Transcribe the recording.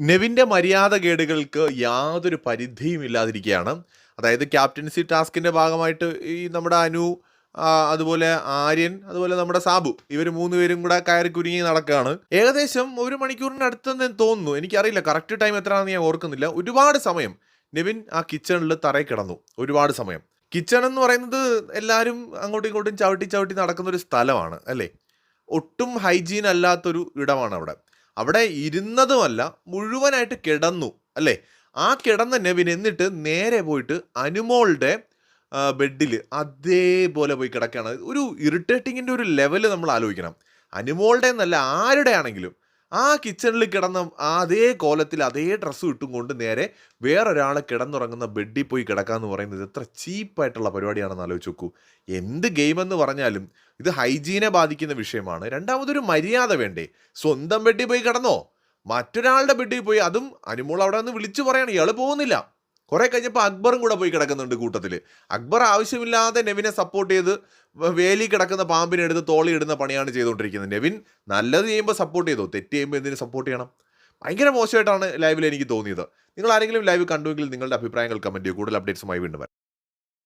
നെവിന്റെ മര്യാദകേടുകൾക്ക് യാതൊരു പരിധിയും ഇല്ലാതിരിക്കുകയാണ്. അതായത് ക്യാപ്റ്റൻസി ടാസ്കിന്റെ ഭാഗമായിട്ട് ഈ നമ്മുടെ അനു അതുപോലെ ആര്യൻ അതുപോലെ നമ്മുടെ സാബു ഇവർ മൂന്ന് പേരും കൂടെ കയറി കുരുങ്ങി നടക്കുകയാണ്. ഏകദേശം ഒരു മണിക്കൂറിന്റെ അടുത്തെന്ന് തോന്നുന്നു. എനിക്കറിയില്ല കറക്റ്റ് ടൈം എത്രയാണെന്ന് ഞാൻ ഓർക്കുന്നില്ല. ഒരുപാട് സമയം നെവിൻ ആ കിച്ചണിൽ തറയിൽ കിടന്നു. ഒരുപാട് സമയം. കിച്ചൺ എന്ന് പറയുന്നത് എല്ലാവരും അങ്ങോട്ടും ഇങ്ങോട്ടും ചവിട്ടി ചവിട്ടി നടക്കുന്ന ഒരു സ്ഥലമാണ് അല്ലേ? ഒട്ടും ഹൈജീൻ അല്ലാത്തൊരു ഇടമാണ് അവിടെ. അവിടെ ഇരുന്നതുമല്ല മുഴുവനായിട്ട് കിടന്നു അല്ലേ? ആ കിടന്ന നെവിൻ എന്നിട്ട് നേരെ പോയിട്ട് അനുമോളുടെ ബെഡിൽ അതേപോലെ പോയി കിടക്കുകയാണ്. ഒരു ഇറിറ്റേറ്റിങ്ങിന്റെ ഒരു ലെവൽ നമ്മൾ ആലോചിക്കണം. അനുമോളുടെ എന്നല്ല ആരുടെ ആണെങ്കിലും ആ കിച്ചണിൽ കിടന്ന അതേ കോലത്തിൽ അതേ ഡ്രസ്സ് ഇട്ടും കൊണ്ട് നേരെ വേറൊരാളെ കിടന്നുറങ്ങുന്ന ബെഡിൽ പോയി കിടക്കാന്ന് പറയുന്നത് എത്ര ചീപ്പായിട്ടുള്ള പരിപാടിയാണെന്ന് ആലോചിച്ച് നോക്കൂ. എന്ത് ഗെയിം എന്ന് പറഞ്ഞാലും ഇത് ഹൈജീനെ ബാധിക്കുന്ന വിഷയമാണ്. രണ്ടാമതൊരു മര്യാദ വേണ്ടേ? സ്വന്തം ബെഡിൽ പോയി കിടന്നോ? മറ്റൊരാളുടെ ബെഡിൽ പോയി അതും അനുമോൾ അവിടെ നിന്ന് വിളിച്ചു പറയണം. ഇയാൾ പോകുന്നില്ല. കുറെ കഴിഞ്ഞപ്പോൾ അക്ബറും കൂടെ പോയി കിടക്കുന്നുണ്ട് കൂട്ടത്തിൽ. അക്ബർ ആവശ്യമില്ലാതെ നെവിനെ സപ്പോർട്ട് ചെയ്ത് വേലി കിടക്കുന്ന പാമ്പിനെ എടുത്ത് തോളി ഇടുന്ന പണിയാണ് ചെയ്തുകൊണ്ടിരിക്കുന്നത്. നെവിൻ നല്ലത് ചെയ്യുമ്പോൾ സപ്പോർട്ട് ചെയ്തോ? തെറ്റ് ചെയ്യുമ്പോൾ എന്തിനു സപ്പോർട്ട് ചെയ്യണം? ഭയങ്കര മോശമായിട്ടാണ് ലൈവിൽ എനിക്ക് തോന്നിയത്. നിങ്ങൾ ആരെങ്കിലും ലൈവ് കണ്ടുവെങ്കിൽ നിങ്ങളുടെ അഭിപ്രായങ്ങൾ കമന്റ് ചെയ്യും കൂടുതൽ അപ്ഡേറ്റ്സുമായി വീണ്ടും വരാം.